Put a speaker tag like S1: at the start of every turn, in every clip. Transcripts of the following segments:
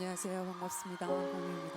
S1: 안녕하세요. 반갑습니다. 홍입니다.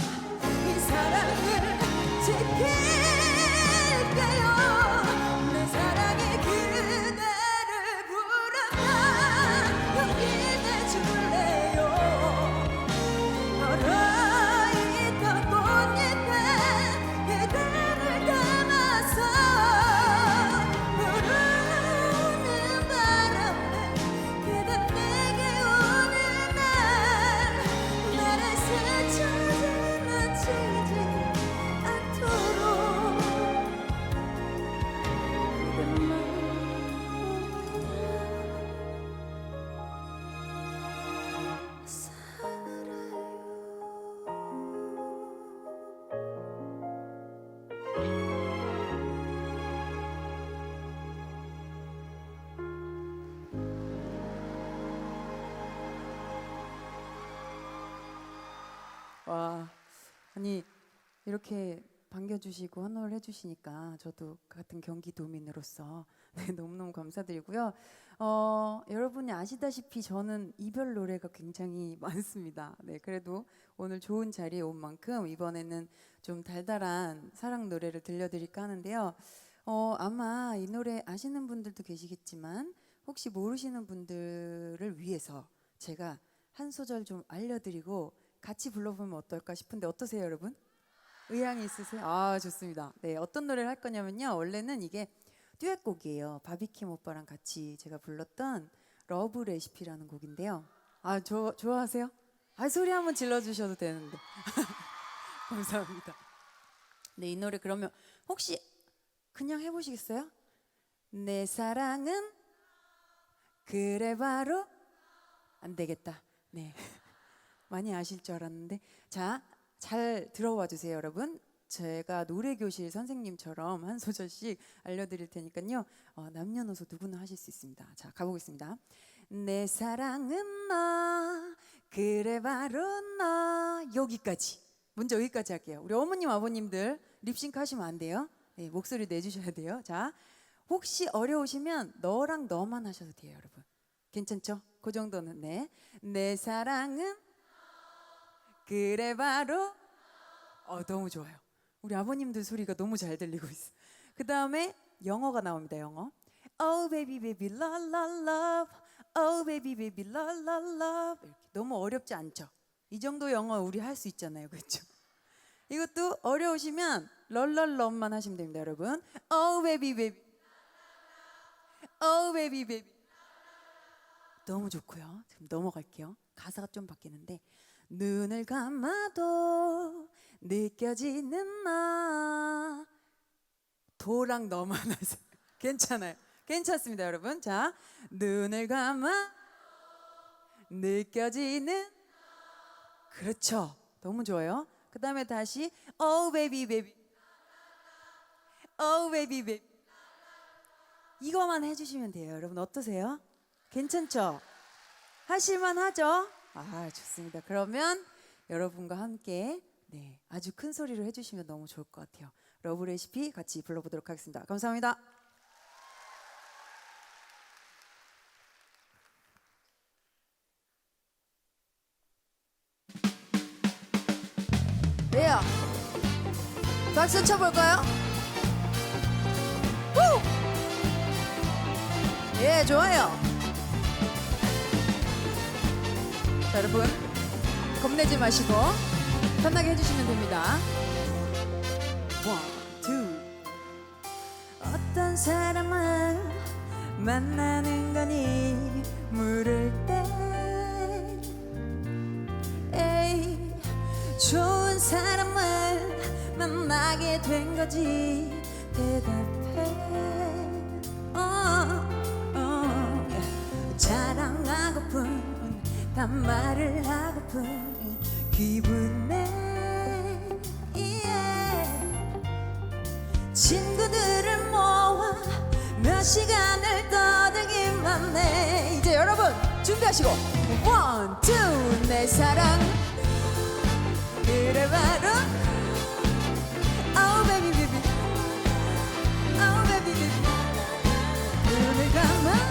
S1: 와, 아니 이렇게 반겨주시고 환호를 해주시니까 저도 같은 경기도민으로서 네, 너무너무 감사드리고요. 어, 여러분이 아시다시피 저는 이별 노래가 굉장히 많습니다. 네, 그래도 오늘 좋은 자리에 온 만큼 이번에는 좀 달달한 사랑 노래를 들려드릴까 하는데요. 어, 아마 이 노래 아시는 분들도 계시겠지만 혹시 모르시는 분들을 위해서 제가 한 소절 좀 알려드리고 같이 불러보면 어떨까 싶은데 어떠세요, 여러분? 의향이 있으세요? 아, 좋습니다. 네, 어떤 노래를 할 거냐면요. 원래는 이게 듀엣곡이에요. 바비킴 오빠랑 같이 제가 불렀던 러브 레시피라는 곡인데요. 아, 저, 좋아하세요? 아, 소리 한번 질러주셔도 되는데. 감사합니다. 네, 이 노래 그러면 혹시 그냥 해보시겠어요? 내 사랑은 그래 바로 안 되겠다. 네. 많이 아실 줄 알았는데 자, 잘 들어봐 주세요, 여러분. 제가 노래 교실 선생님처럼 한 소절씩 알려드릴 테니까요. 어, 남녀노소 누구나 하실 수 있습니다. 자, 가보겠습니다. 내 사랑은 너 그래 바로 너 여기까지 먼저 여기까지 할게요 우리 어머님 아버님들 립싱크 하시면 안 돼요 네, 목소리 내주셔야 돼요 자 혹시 어려우시면 너랑 너만 하셔도 돼요 여러분 괜찮죠? 그 정도는 네. 내 사랑은 그래 바로 어 너무 좋아요. 우리 아버님들 소리가 너무 잘 들리고 있어. 그 다음에 영어가 나옵니다. 영어. Oh baby baby la la love. Oh baby baby la la love. 이렇게 너무 어렵지 않죠? 이 정도 영어 우리 할 수 있잖아요, 그렇죠? 이것도 어려우시면 럴럴럼만 하시면 됩니다, 여러분. Oh baby baby. Oh baby baby. 너무 좋고요. 지금 넘어갈게요. 가사가 좀 바뀌는데 눈을 감아도 느껴지는 나 도랑 너만 하세요. 괜찮아요. 괜찮습니다, 여러분. 자, 눈을 감아 느껴지는 그렇죠. 너무 좋아요. 그 다음에 다시 Oh baby baby Oh baby baby 이거만 해주시면 돼요. 여러분 어떠세요? 괜찮죠? 하실만 하죠? 아, 좋습니다. 그러면 여러분과 함께 네, 아주 큰 소리로 해주시면 너무 좋을 것 같아요. 러브 레시피 같이 불러보도록 하겠습니다. 감사합니다.
S2: 왜요? 박수 쳐볼까요? 후! 예, 좋아요.
S1: 자, 여러분 겁내지 마시고 편하게 해주시면 됩니다. 원, 투. 어떤 사람을 만나는 거니 물을 때 에이 좋은 사람을 만나게 된 거지 대답해 반말을 하고픈 기분에 yeah. 친구들을 모아 몇 시간을 떠들기만 해 이제 여러분 준비하시고. 원, 투, 내 사랑. 그래 바로. Oh baby baby. Oh baby baby. 눈을 감아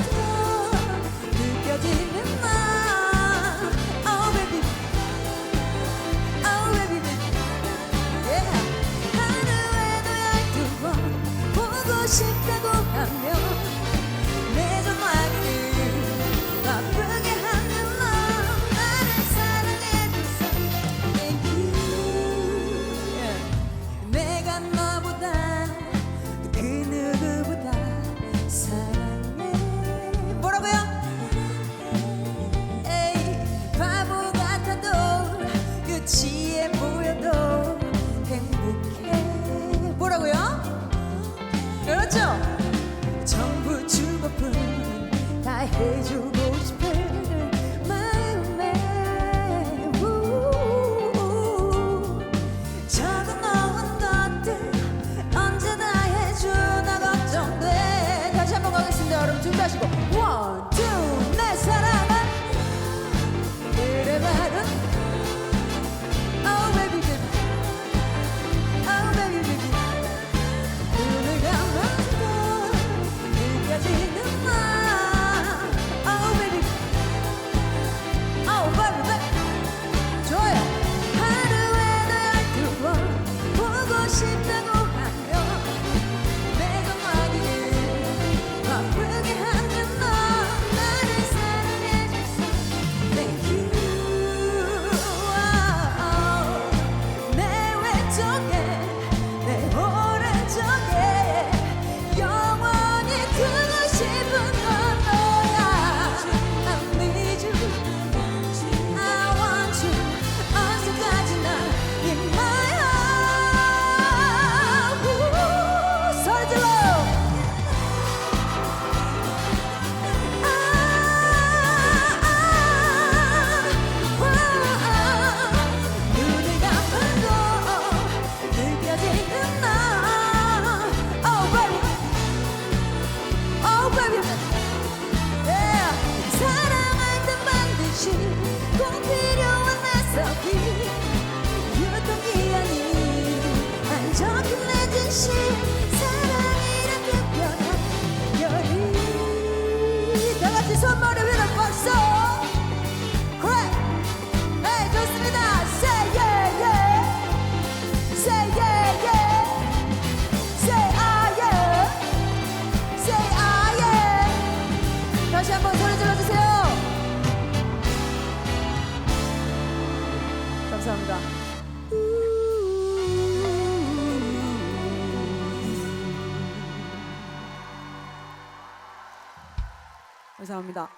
S1: 감사합니다.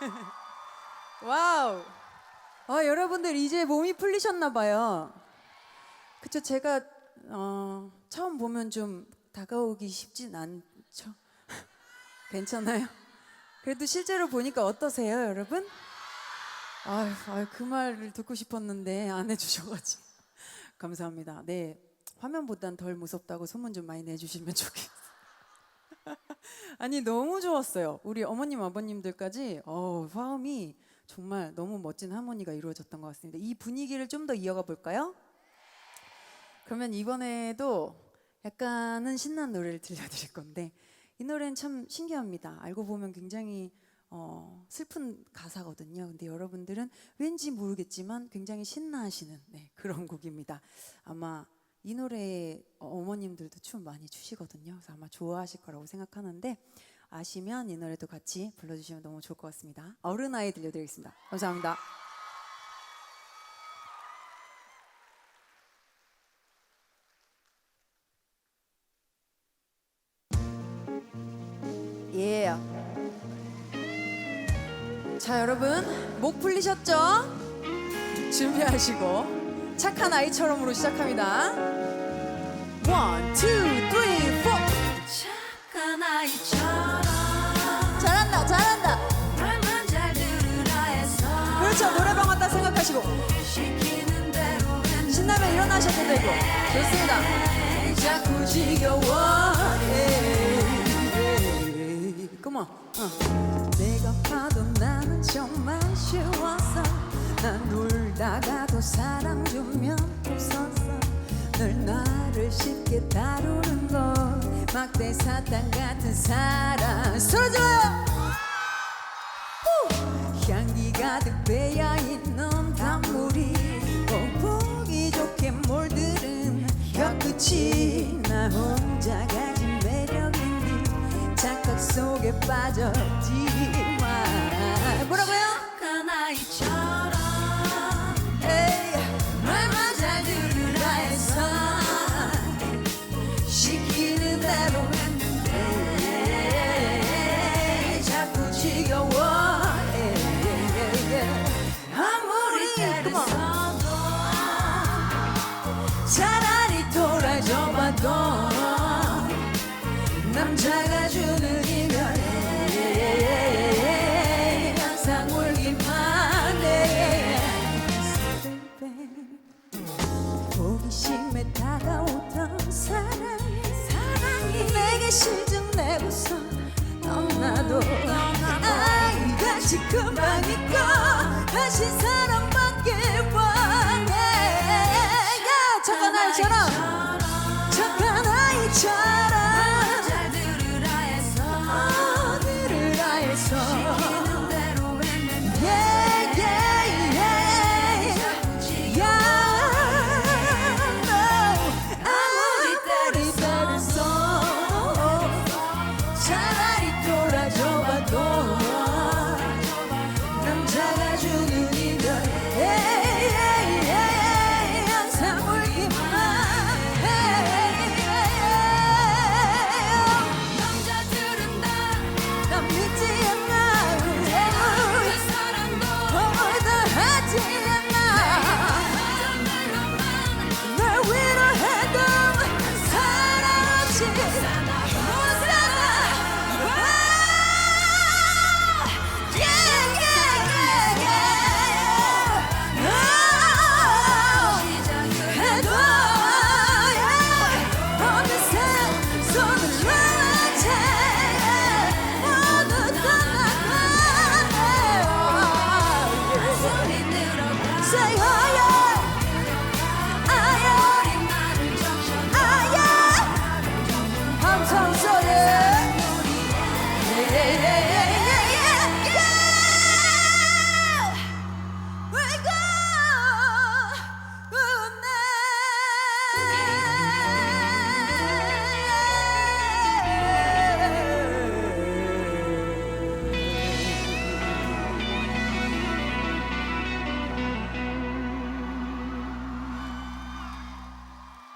S1: 와우. 아, 여러분들 이제 몸이 풀리셨나 봐요. 그쵸 제가 어, 처음 보면 좀 다가오기 쉽진 않죠. 괜찮아요? 그래도 실제로 보니까 어떠세요, 여러분? 아유, 아유 그 말을 듣고 싶었는데 안 해주셔가지고 감사합니다. 네, 화면보단 덜 무섭다고 소문 좀 많이 내주시면 좋겠어요. 아니 너무 좋았어요. 우리 어머님 아버님들까지 어, 화음이 정말 너무 멋진 하모니가 이루어졌던 것 같습니다. 이 분위기를 좀 더 이어가 볼까요? 그러면 이번에도 약간은 신난 노래를 들려드릴 건데 이 노래는 참 신기합니다. 알고 보면 굉장히 어, 슬픈 가사거든요. 근데 여러분들은 왠지 모르겠지만 굉장히 신나하시는 네, 그런 곡입니다. 아마 이 노래에 어머님들도 춤 많이 추시거든요. 그래서 아마 좋아하실 거라고 생각하는데 아시면 이 노래도 같이 불러주시면 너무 좋을 것 같습니다. 어른 아이 들려드리겠습니다. 감사합니다. 예. 자 여러분 목 풀리셨죠? 준비하시고 착한 아이처럼으로 시작합니다. One, two, three, four. 그렇죠 신나면 일어나셔도 되고 좋습니다. 자꾸 지겨워. 그만. 어. 내가 봐도 나는 정말 쉬웠어. 난 놀다가도 사랑 주면 웃었어. 널 나를 쉽게 다루는 걸 막대 사탕 같은 사랑. 소리 질러요. 향기 가득 배어 있는 단물이 꼭 보기 좋게 몰들은 혀끝이 나 혼자 가진 매력인데 착각 속에 빠졌지만 뭐라고요? 다시 사랑받길 원해 야 착한 아이처럼. 착한 아이처럼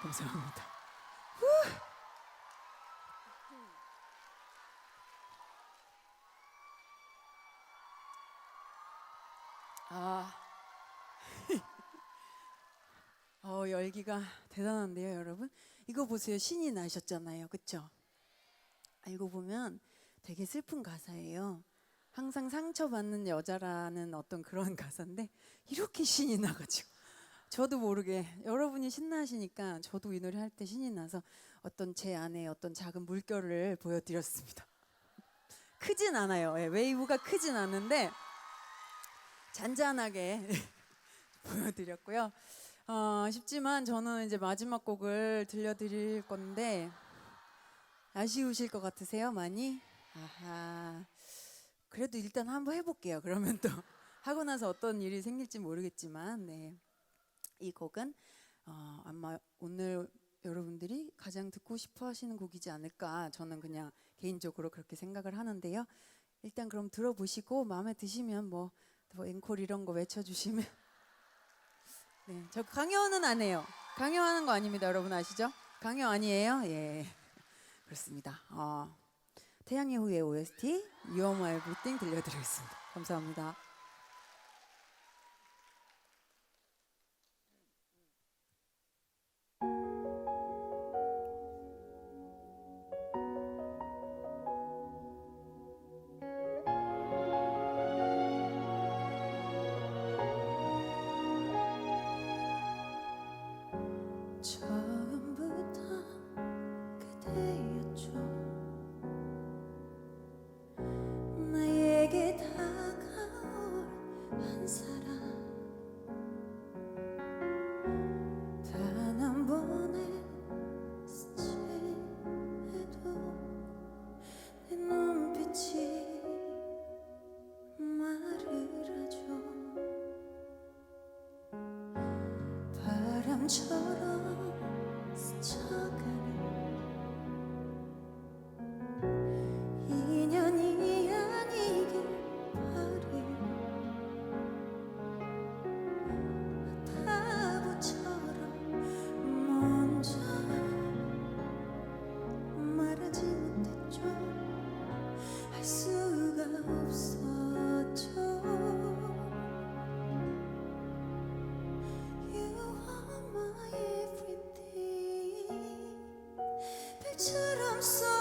S1: 감사합니다. 아, 어 열기가 대단한데요, 여러분. 이거 보세요, 신이 나셨잖아요, 그렇죠? 알고 보면 되게 슬픈 가사예요. 항상 상처받는 여자라는 어떤 그런 가사인데 이렇게 신이 나가지고 저도 모르게 여러분이 신나시니까 저도 이 노래 할 때 신이 나서 어떤 제 안에 어떤 작은 물결을 보여드렸습니다. 크진 않아요. 예, 웨이브가 크진 않은데 잔잔하게 보여드렸고요. 어, 쉽지만 저는 이제 마지막 곡을 들려드릴 건데 아쉬우실 것 같으세요? 많이? 아하. 그래도 일단 한번 해볼게요. 그러면 또 하고 나서 어떤 일이 생길지 모르겠지만, 네. 이 곡은 어, 아마 오늘 여러분들이 가장 듣고 싶어 하시는 곡이지 않을까 저는 그냥 개인적으로 그렇게 생각을 하는데요. 일단 그럼 들어보시고 마음에 드시면 뭐, 뭐 앵콜 이런 거 외쳐주시면 네, 저 강요는 안 해요. 강요하는 거 아닙니다. 여러분 아시죠? 강요 아니에요? 예, 그렇습니다. 어, 태양의 후예 OST You Are My Everything 들려드리겠습니다. 감사합니다.
S2: 별처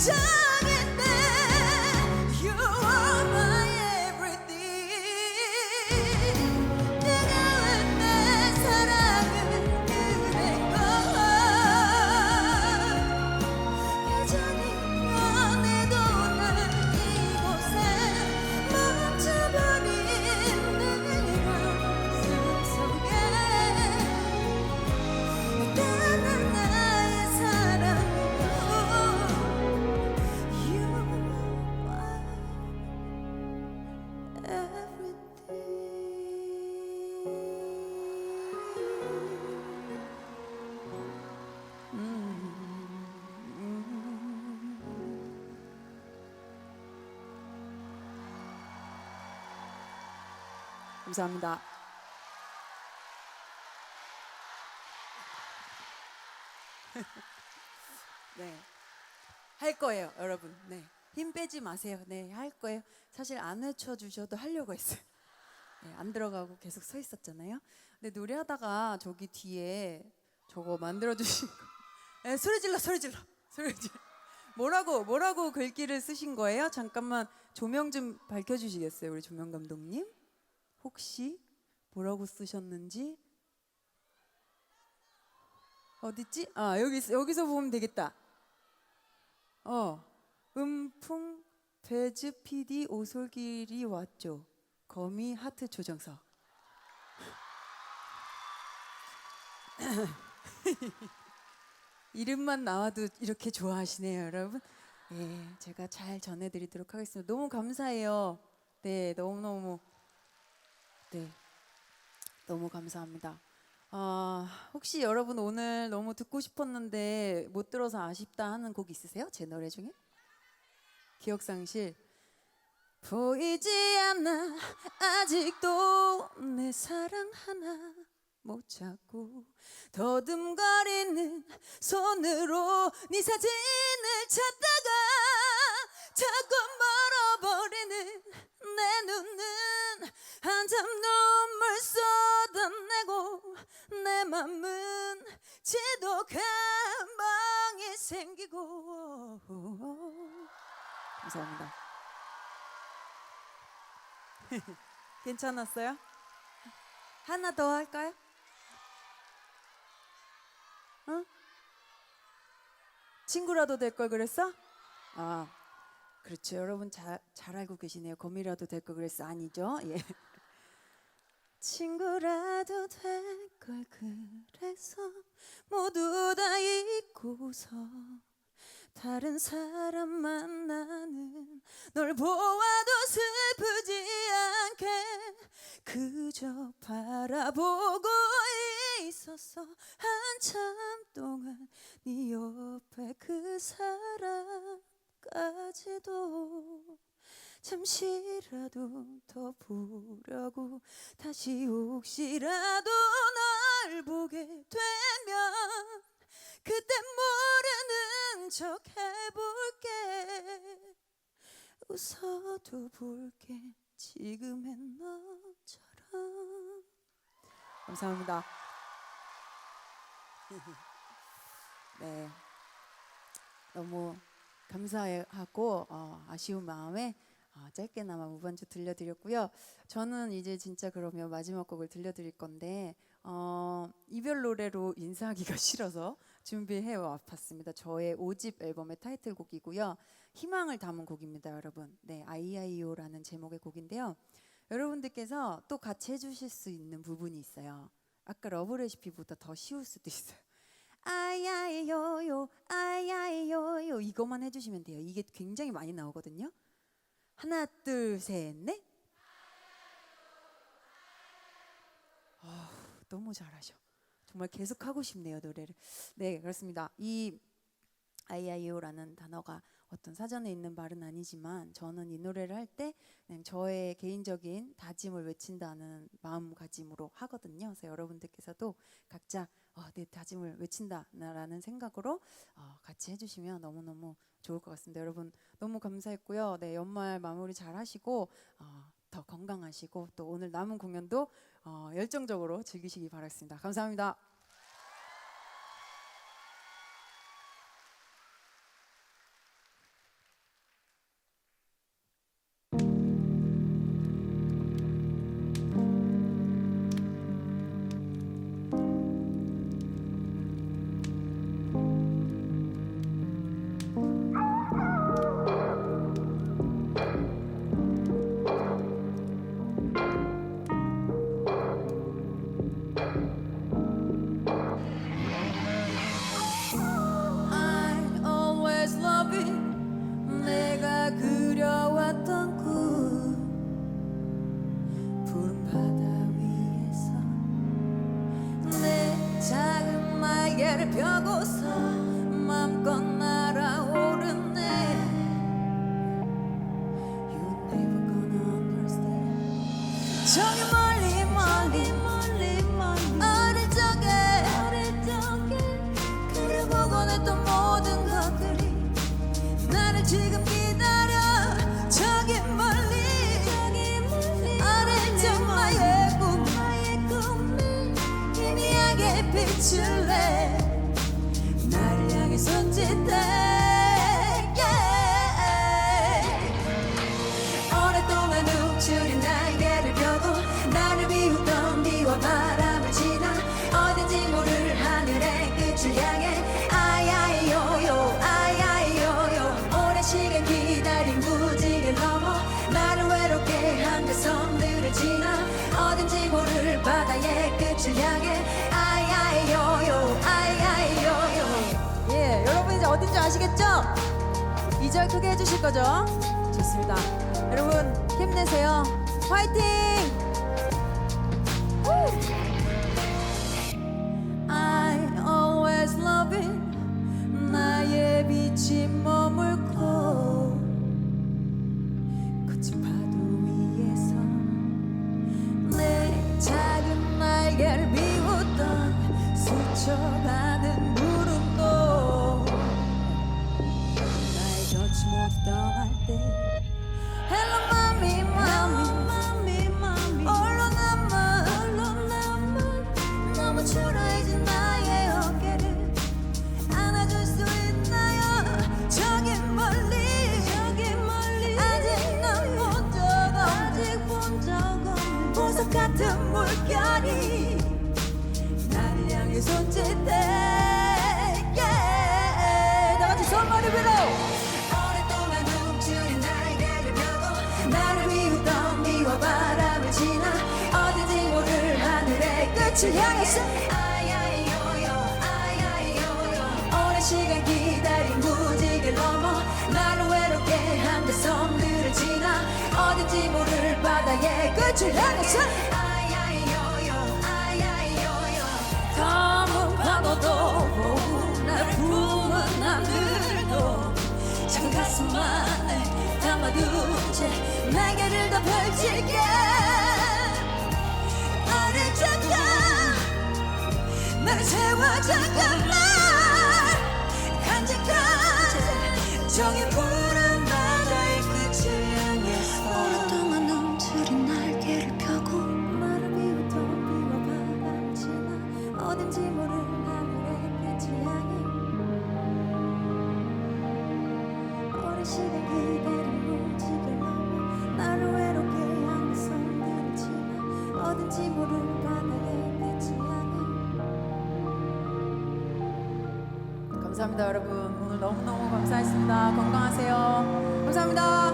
S2: 这
S1: 감사합니다. 네. 할 거예요, 여러분. 네. 힘 빼지 마세요. 네, 할 거예요. 사실 안 외쳐 주셔도 하려고 했어요. 네, 안 들어가고 계속 서 있었잖아요. 근데 노래하다가 저기 뒤에 저거 만들어 주신 거. 네, 소리 질러, 소리 질러, 소리 질러. 뭐라고 뭐라고 글귀를 쓰신 거예요? 잠깐만 조명 좀 밝혀 주시겠어요, 우리 조명 감독님? 혹시 뭐라고 쓰셨는지 어딨지? 아 여기 있- 여기서 보면 되겠다. 어 음풍 배즈 PD 오솔길이 왔죠. 거미 하트 조정석. 이름만 나와도 이렇게 좋아하시네요, 여러분. 예, 제가 잘 전해드리도록 하겠습니다. 너무 감사해요. 네, 너무 너무 네, 너무 감사합니다. 아, 혹시 여러분 오늘 너무 듣고 싶었는데 못 들어서 아쉽다 하는 곡 있으세요? 제 노래 중에? 기억상실. 보이지 않아 아직도 내 사랑 하나 못 찾고 더듬거리는 손으로 네 사진을 찾다가 자꾸 멀어버리는 내 눈은 한참 눈물 쏟아내고 내 맘은 지독한 방이 생기고 감사합니다. 괜찮았어요? 하나 더 할까요? 어? 친구라도 될 걸 그랬어? 아, 그렇죠. 여러분 잘, 잘 알고 계시네요. 거미라도 될 걸 그랬어. 아니죠? 예. 친구라도 될 걸 그래서 모두 다 잊고서 다른 사람 만나는 널 보아도 슬프지 않게 그저 바라보고 있었어 한참 동안 네 옆에 그 사람 까지도 잠시라도 더 보려고 다시 혹시라도 널 보게 되면 그때 모르는 척 해볼게. 웃어도 볼게 지금의 너처럼. 감사합니다. 네. 너무 감사하고 어, 아쉬운 마음에 어, 짧게나마 무반주 들려드렸고요 저는 이제 진짜 그러면 마지막 곡을 들려드릴 건데 어, 이별 노래로 인사하기가 싫어서 준비해 와봤습니다. 저의 5집 앨범의 타이틀곡이고요. 희망을 담은 곡입니다, 여러분. 네, 아이아이오라는 제목의 곡인데요. 여러분들께서 또 같이 해주실 수 있는 부분이 있어요. 아까 러브 레시피보다 더 쉬울 수도 있어요. 아이아이요요, 아이아이요요 이것만 해주시면 돼요. 이게 굉장히 많이 나오거든요. 하나, 둘, 셋, 넷. 아, 너무 잘하셔. 정말 계속 하고 싶네요 노래를. 네 그렇습니다. 이 아이아이오라는 단어가 어떤 사전에 있는 말은 아니지만 저는 이 노래를 할 때 그냥 저의 개인적인 다짐을 외친다는 마음가짐으로 하거든요. 그래서 여러분들께서도 각자 어, 내 다짐을 외친다라는 생각으로 어, 같이 해주시면 너무 너무 좋을 것 같습니다. 여러분 너무 감사했고요. 네 연말 마무리 잘 하시고 어, 더 건강하시고 또 오늘 남은 공연도 어, 열정적으로 즐기시기 바라겠습니다. 감사합니다. 그려왔던 아셨죠? 이 절 크게 해주실 거죠? 좋습니다. 여러분 힘내세요. 화이팅! I always love it. 나의 빛이 머물고
S2: 빛을 향해서 아야요요 아야요요 오랜 시간 기다린 무지개 넘어 나를 외롭게 한 그 섬들을 지나. 어딘지 모를 바다의 끝을 향해서. 아야요요 아야요요 검은 파도도 나를 품은 남들도. 작은 가슴만 담아두지 날개를 더 펼칠게. 날 세워 잠깐만 간직한 정의 품
S1: 감사합니다, 여러분. 오늘 너무너무 감사했습니다. 건강하세요. 감사합니다.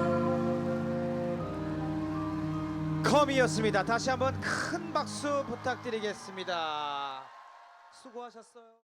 S3: 컴이었습니다. 다시 한번 큰 박수 부탁드리겠습니다. 수고하셨어요.